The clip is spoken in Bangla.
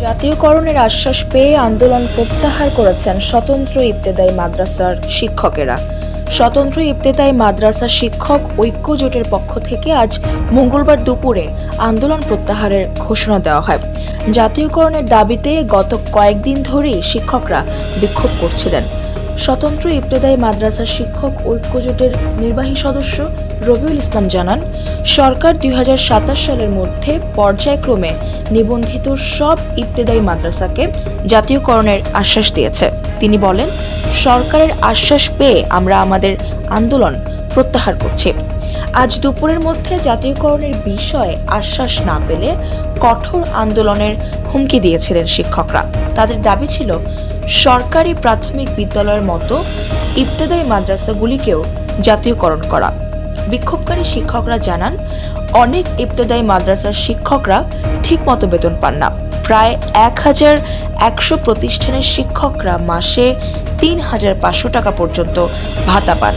জাতীয়করণের আশ্বাস পেয়ে আন্দোলন প্রত্যাহার করেছেন স্বতন্ত্র ইবতেদায়ী মাদ্রাসার শিক্ষকেরা। স্বতন্ত্র ইবতেদায়ী মাদ্রাসা শিক্ষক ঐক্য জোটের পক্ষ থেকে আজ মঙ্গলবার দুপুরে আন্দোলন প্রত্যাহারের ঘোষণা দেওয়া হয়। জাতীয়করণের দাবিতে গত কয়েকদিন ধরেই শিক্ষকরা বিক্ষোভ করছিলেন। স্বতন্ত্র ইবতেদায়ী মাদ্রাসার শিক্ষক, ঐক্য জোটের নির্বাহী সদস্য রবিউল ইসলাম জানান, সরকার দুই হাজার সাতাশ সালের মধ্যে পর্যায়ক্রমে নিবন্ধিত সব ইবতেদায়ী মাদ্রাসাকে জাতীয়করণের আশ্বাস দিয়েছে। তিনি বলেন, সরকারের আশ্বাস পেয়ে আমরা আমাদের আন্দোলন প্রত্যাহার করছি। আজ দুপুরের মধ্যে জাতীয়করণের বিষয়ে আশ্বাস না পেলে কঠোর আন্দোলনের হুমকি দিয়েছিলেন শিক্ষকরা। তাদের দাবি ছিল সরকারি প্রাথমিক বিদ্যালয়ের মতো ইবতেদায়ী মাদ্রাসাগুলিকেও জাতীয়করণ করা। বিক্ষোভকারী শিক্ষকরা জানান, অনেক ইবতেদায়ী মাদ্রাসার শিক্ষকরা ঠিকমতো বেতন পান না। প্রায় এক হাজার একশো প্রতিষ্ঠানের শিক্ষকরা মাসে তিন হাজার পাঁচশো টাকা পর্যন্ত ভাতা পান।